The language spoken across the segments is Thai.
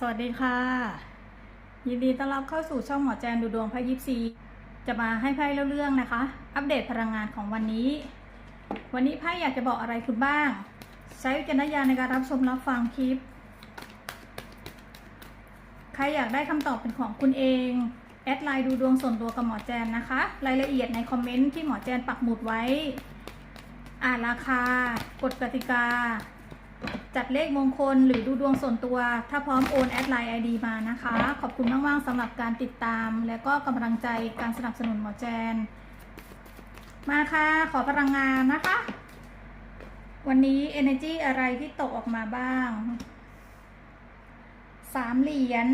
สวัสดีค่ะ ยินดีต้อนรับเข้าสู่ช่องหมอแจนดูดวงไพระยิปซีจะมาให้ไพ่เล่าเรื่องนะคะ อัปเดตพลังงานของวันนี้ วันนี้ไพ่อยากจะบอกอะไรคุณบ้าง ใช้วิจารณญาณในการรับชมรับฟังคลิป ใครอยากได้คำตอบเป็นของคุณเอง แอดไลน์ดูดวงส่วนตัวกับหมอแจนนะคะ รายละเอียดในคอมเมนต์ที่หมอแจนปักหมุดไว้ อ่านราคา กฎกติกา จัดเลขมงคลหรือดูดวงส่วนตัว ถ้าพร้อมโอนแอดไลน์ไอดีมานะคะ ขอบคุณมากๆสำหรับการติดตาม และก็กำลังใจการสนับสนุนหมอแจน มาค่ะ ขอพลังงานนะคะ วันนี้ Energy อะไรที่ตกออกมาบ้างสามเหรียญ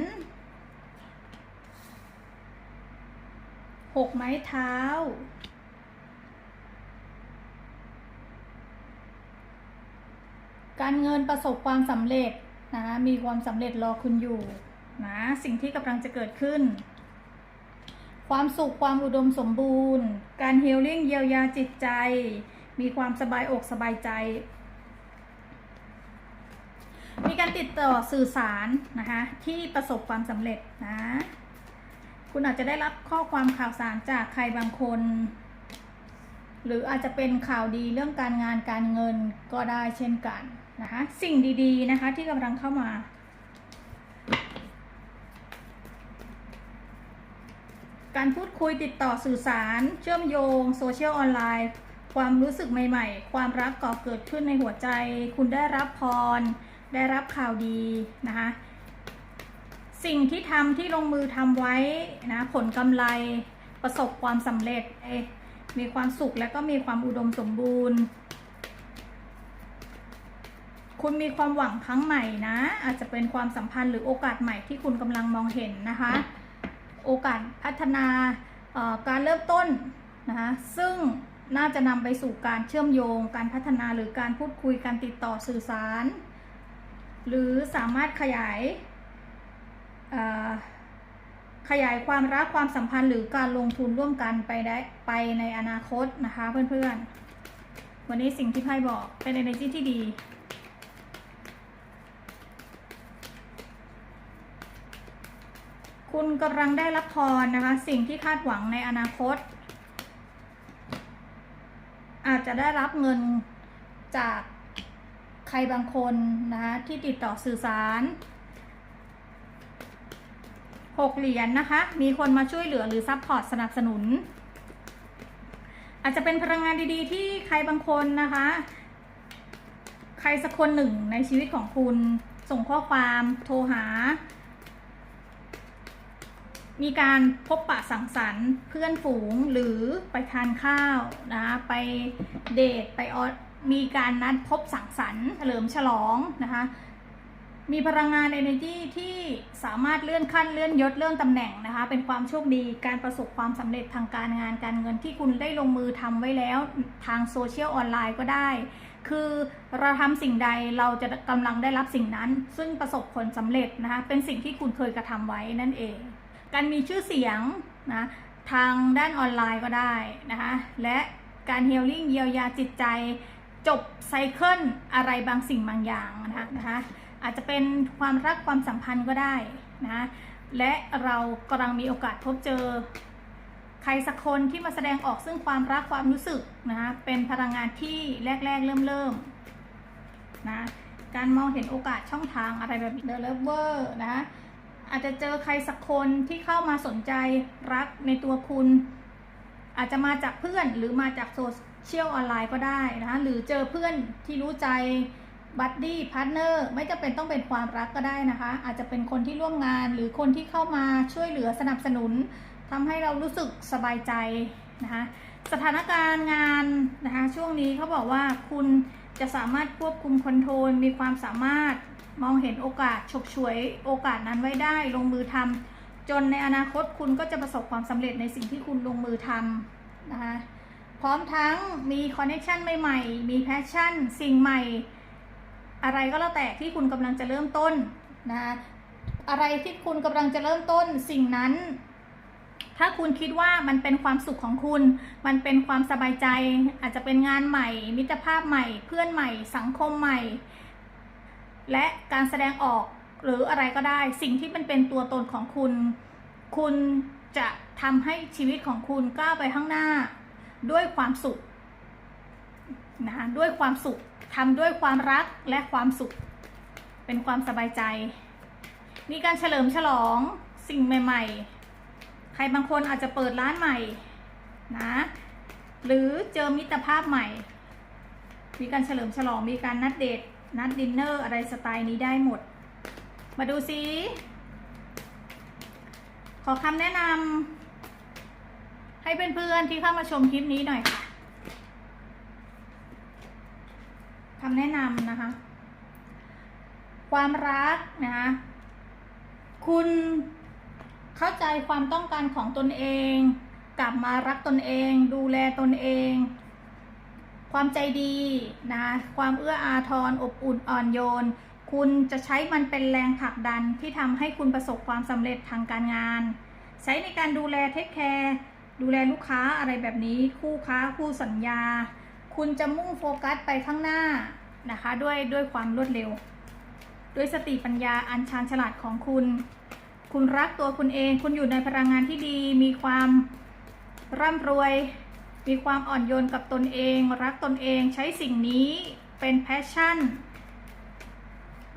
หกไม้เท้า การเงินประสบความสำเร็จนะมีความสำเร็จรอคุณอยู่นะสิ่งที่กำลังจะเกิดขึ้น ความสุขความอุดมสมบูรณ์ การเฮลลิ่งเยียวยาจิตใจ มีความสบายอกสบายใจ มีการติดต่อสื่อสารนะคะที่ประสบความสำเร็จนะคุณอาจจะได้รับข้อความข่าวสารจากใครบางคน หรืออาจจะเป็นข่าวดีเรื่องการงานการเงินก็ได้เช่นกัน นะคะ สิ่งดีๆนะคะที่กำลังเข้ามา การพูดคุยติดต่อสื่อสาร เชื่อมโยง โซเชียลออนไลน์ ความรู้สึกใหม่ๆ ความรักก่อเกิดขึ้นในหัวใจ คุณได้รับพร ได้รับข่าวดีนะคะสิ่งที่ทำที่ลงมือทำไว้นะผลกำไรประสบความสำเร็จมีความสุขและก็มีความอุดมสมบูรณ์ คุณมีความหวังครั้งใหม่นะ อาจจะเป็นความสัมพันธ์หรือโอกาสใหม่ที่คุณกำลังมองเห็นนะคะ โอกาสพัฒนาการเริ่มต้นนะคะ ซึ่งน่าจะนำไปสู่การเชื่อมโยง การพัฒนาหรือการพูดคุยการติดต่อสื่อสาร หรือสามารถขยายขยายความรักความสัมพันธ์หรือการลงทุนร่วมกันไปได้ไปในอนาคตนะคะเพื่อนๆ วันนี้สิ่งที่ไพ่บอกเป็น energy ที่ดี คุณกำลังได้รับพรนะคะ สิ่งที่คาดหวังในอนาคต อาจจะได้รับเงินจากใครบางคนนะคะที่ติดต่อสื่อสารหกเหรียญนนะคะ มีคนมาช่วยเหลือหรือซัพพอร์ตสนับสนุน อาจจะเป็นพลังงานดีๆ ที่ใครบางคนนะคะ ใครสักคนหนึ่งในชีวิตของคุณส่งข้อความโทรหา มีการพบปะสังสรรค์เพื่อนฝูงหรือไปทานข้าวนะคะไปเดทไปออมีการนัดพบสังสรรค์เฉลิมฉลองนะคะมีพลังงาน energy ที่สามารถเลื่อนขั้นเลื่อนยศเลื่อนตำแหน่งนะคะ เป็นความโชคดีการประสบความสำเร็จทางการงานการเงินที่คุณได้ลงมือทำไว้แล้วทางโซเชียลออนไลน์ก็ได้ คือเราทำสิ่งใดเราจะกำลังได้รับสิ่งนั้น ซึ่งประสบผลสำเร็จนะคะเป็นสิ่งที่คุณเคยกระทำไว้นั่นเอง การมีชื่อเสียงนะทางด้านออนไลน์ก็ได้นะคะและการเฮลลิ่งเยียวยาจิตใจ จบไซเคิลอะไรบางสิ่งบางอย่างนะคะนะคะอาจจะเป็นความรักความสัมพันธ์ก็ได้นะและเรากำลังมีโอกาสพบเจอ ใครสักคนที่มาแสดงออกซึ่งความรักความรู้สึกนะคะเป็นพลังงานที่แรก ๆ เริ่มเริ่มนะการมองเห็นโอกาสช่องทางอะไรแบบเดอะเลเวอร์นะ อาจจะเจอใครสักคนที่เข้ามาสนใจรักในตัวคุณ อาจจะมาจากเพื่อนหรือมาจากโซเชียลออนไลน์ก็ได้นะคะหรือเจอเพื่อนที่รู้ใจบัดดี้พาร์ทเนอร์ไม่จำเป็นต้องเป็นความรักก็ได้นะคะ อาจจะเป็นคนที่ร่วมงานหรือคนที่เข้ามาช่วยเหลือสนับสนุนทำให้เรารู้สึกสบายใจนะคะสถานการณ์งานนะคะช่วงนี้เขาบอกว่าคุณจะสามารถควบคุมคอนโทรลมีความสามารถ มองเห็นโอกาสฉกฉวยโอกาสนั้นไว้ได้ ลงมือทำจนในอนาคตคุณก็จะประสบความสำเร็จในสิ่งที่คุณลงมือทำนะคะพร้อมทั้งมีคอนเนคชันใหม่ๆ มีแพชชั่น สิ่งใหม่ อะไรก็แล้วแต่ที่คุณกำลังจะเริ่มต้นนะอะไรที่คุณกำลังจะเริ่มต้นสิ่งนั้น ถ้าคุณคิดว่ามันเป็นความสุขของคุณ มันเป็นความสบายใจ อาจจะเป็นงานใหม่ มิตรภาพใหม่ เพื่อนใหม่ สังคมใหม่ และการแสดงออกหรืออะไรก็ได้ สิ่งที่มันเป็นตัวตนของคุณ คุณจะทำให้ชีวิตของคุณก้าวไปข้างหน้า ด้วยความสุขนะคะด้วยความสุขทำด้วยความรักและความสุข เป็นความสบายใจ มีการเฉลิมฉลองสิ่งใหม่ ๆ ใครบางคนอาจจะเปิดร้านใหม่นะหรือเจอมิตรภาพใหม่ มีการเฉลิมฉลองมีการนัดเดท นัดดินเนอร์อะไรสไตล์นี้ได้หมด มาดูซิ ขอคำแนะนำให้เพื่อนๆที่เข้ามาชมคลิปนี้หน่อยค่ะคำแนะนำนะคะ ความรักนะคะคุณเข้าใจความต้องการของตนเอง กลับมารักตนเอง ดูแลตนเอง ความใจดีนะความเอื้ออาทรอบอุ่นอ่อนโยน คุณจะใช้มันเป็นแรงผลักดันที่ทำให้คุณประสบความสำเร็จทางการงาน ใช้ในการดูแลเทคแคร์ดูแลลูกค้าอะไรแบบนี้คู่ค้าคู่สัญญา คุณจะมุ่งโฟกัสไปข้างหน้านะคะด้วยด้วยความรวดเร็ว ด้วยสติปัญญาอันชาญฉลาดของคุณ คุณรักตัวคุณเอง คุณอยู่ในพลังงานที่ดี มีความร่ำรวย มีความอ่อนโยนกับตนเอง รักตนเองใช้สิ่งนี้เป็นแพชชั่น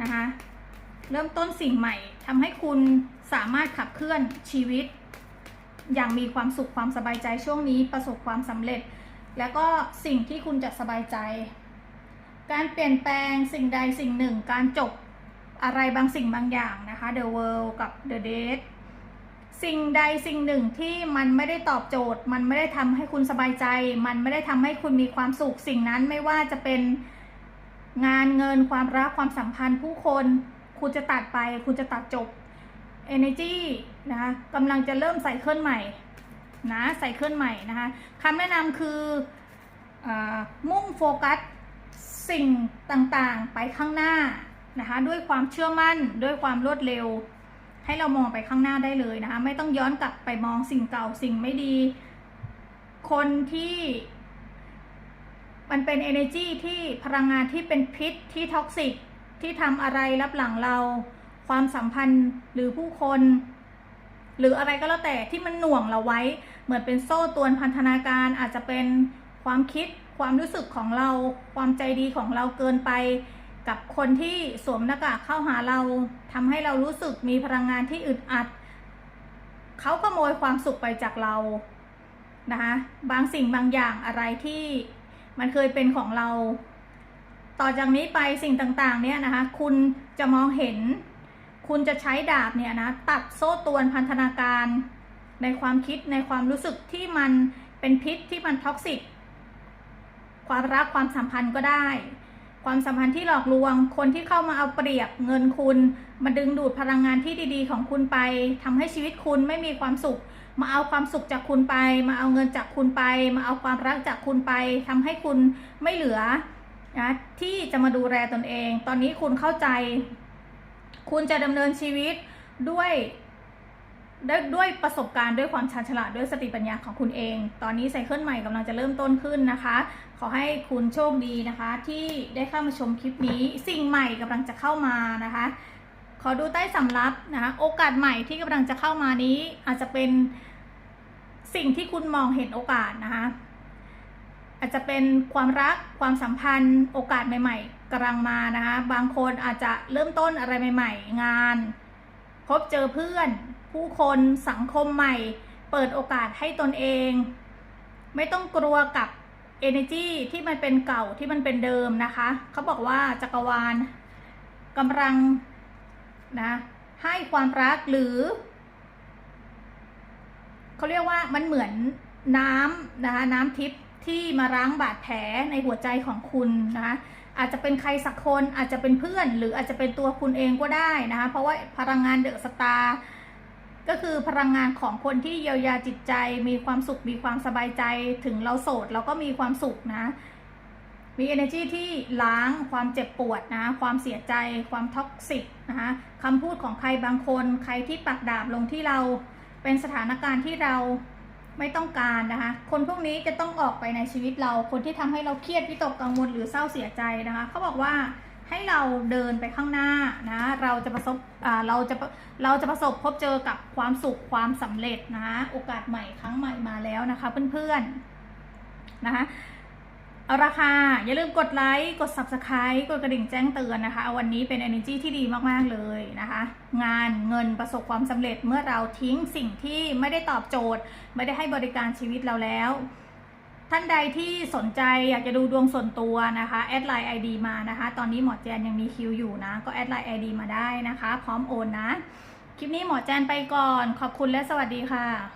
นะคะเริ่มต้นสิ่งใหม่ทำให้คุณสามารถขับเคลื่อนชีวิต อย่างมีความสุขความสบายใจช่วงนี้ประสบความสำเร็จ แล้วก็สิ่งที่คุณจะสบายใจ การเปลี่ยนแปลงสิ่งใดสิ่งหนึ่ง การจบอะไรบางสิ่งบางอย่างนะคะ The World กับ The Dead สิ่งใดสิ่งหนึ่งที่มันไม่ได้ตอบโจทย์ มันไม่ได้ทำให้คุณสบายใจ มันไม่ได้ทำให้คุณมีความสุข สิ่งนั้นไม่ว่าจะเป็นงานเงินความรักความสัมพันธ์ผู้คน คุณจะตัดไป คุณจะตัดจบ Energy นะคะกำลังจะเริ่มใส่เคลื่อนใหม่นะใส่เคลื่อนใหม่นะคะคำแนะนำคืออมุ่งโฟกัสสิ่งต่างๆไปข้างหน้านะคะด้วยความเชื่อมั่นด้วยความรวดเร็ว ให้เรามองไปข้างหน้าได้เลยนะคะ ไม่ต้องย้อนกลับไปมองสิ่งเก่าสิ่งไม่ดี คนที่มันเป็น energy ที่พลังงานที่เป็นพิษที่ท็อกซิกที่ทำอะไรรับหลังเรา ความสัมพันธ์หรือผู้คน หรืออะไรก็แล้วแต่ที่มันหน่วงเราไว้ เหมือนเป็นโซ่ตรวนพันธนาการอาจจะเป็นความคิดความรู้สึกของเรา ความใจดีของเราเกินไป กับคนที่สวมหน้ากากเข้าหาเราทำให้เรารู้สึกมีพลังงานที่อึดอัด เขาขโมยความสุขไปจากเรานะคะบางสิ่งบางอย่างอะไรที่มันเคยเป็นของเรา ต่อจากนี้ไปสิ่งต่างๆ เนี่ยนะคะ คุณจะมองเห็น คุณจะใช้ดาบเนี่ยนะตัดโซ่ตวนพันธนาการในความคิดในความรู้สึกที่มันเป็นพิษที่มันท็อกซิก ความรักความสัมพันธ์ก็ได้ ความสัมพันธ์ที่หลอกลวง คนที่เข้ามาเอาเปรียบเงินคุณมาดึงดูดพลังงานที่ดีๆ ของคุณไปทำให้ชีวิตคุณไม่มีความสุข มาเอาความสุขจากคุณไป มาเอาเงินจากคุณไป มาเอาความรักจากคุณไปทำให้คุณไม่เหลือนะที่จะมาดูแลตนเอง ตอนนี้คุณเข้าใจ คุณจะดำเนินชีวิตด้วย ด้วยด้วยประสบการณ์ด้วยความชาญฉลาดด้วยสติปัญญาของคุณเอง ตอนนี้ไซเคิลใหม่กำลังจะเริ่มต้นขึ้นนะคะ ขอให้คุณโชคดีนะคะ ที่ได้เข้ามาชมคลิปนี้ สิ่งใหม่กำลังจะเข้ามานะคะ ขอดูใต้สำรับนะคะโอกาสใหม่ที่กำลังจะเข้ามานี้ อาจจะเป็นสิ่งที่คุณมองเห็นโอกาสนะคะ อาจจะเป็นความรักความสัมพันธ์ โอกาสใหม่ ๆกำลังมานะคะ บางคนอาจจะเริ่มต้นอะไรใหม่ ๆ งาน พบเจอเพื่อน ผู้คนสังคมใหม่ เปิดโอกาสให้ตนเอง ไม่ต้องกลัวกับ energy ที่มันเป็นเก่าที่มันเป็นเดิมนะคะ เขาบอกว่าจักรวาลกำลังนะให้ความรักหรือ เขาเรียกว่ามันเหมือนน้ำนะคะน้ำทิพย์ที่มาล้างบาดแผลในหัวใจของคุณนะคะอาจจะเป็นใครสักคนอาจจะเป็นเพื่อน หรืออาจจะเป็นตัวคุณเองก็ได้นะคะเพราะว่าพลังงานเดอะสตาร์ ก็คือพลังงานของคนที่เยียวยาจิตใจ มีความสุขมีความสบายใจถึงเราโสดเราก็มีความสุขนะ มี energy ที่ล้างความเจ็บปวดนะ ความเสียใจ ความท็อกซิกนะคะคำพูดของใครบางคนใครที่ปักดาบลงที่เราเป็นสถานการณ์ที่เราไม่ต้องการนะคะ คนพวกนี้จะต้องออกไปในชีวิตเรา คนที่ทำให้เราเครียดวิตกกังวลหรือเศร้าเสียใจนะคะ เขาบอกว่า ให้เราเดินไปข้างหน้านะเราจะประสบเราจะเราจะประสบพบเจอกับความสุขความสำเร็จนะโอกาสใหม่ครั้งใหม่มาแล้วนะคะเพื่อนๆนะคะเอาราคาอย่าลืมกดไลค์กด subscribe กดกระดิ่งแจ้งเตือนนะคะ วันนี้เป็น energy ที่ดีมากๆเลยนะคะ งานเงินประสบความสำเร็จเมื่อเราทิ้งสิ่งที่ไม่ได้ตอบโจทย์ ไม่ได้ให้บริการชีวิตเราแล้ว ท่านใดที่สนใจอยากจะดูดวงส่วนตัวนะคะแอดไลน์ ID มานะคะ ตอนนี้หมอแจนยังมีคิวอยู่นะ ก็แอดไลน์ ID มาได้นะคะ พร้อมโอนนะ คลิปนี้หมอแจนไปก่อน ขอบคุณและสวัสดีค่ะ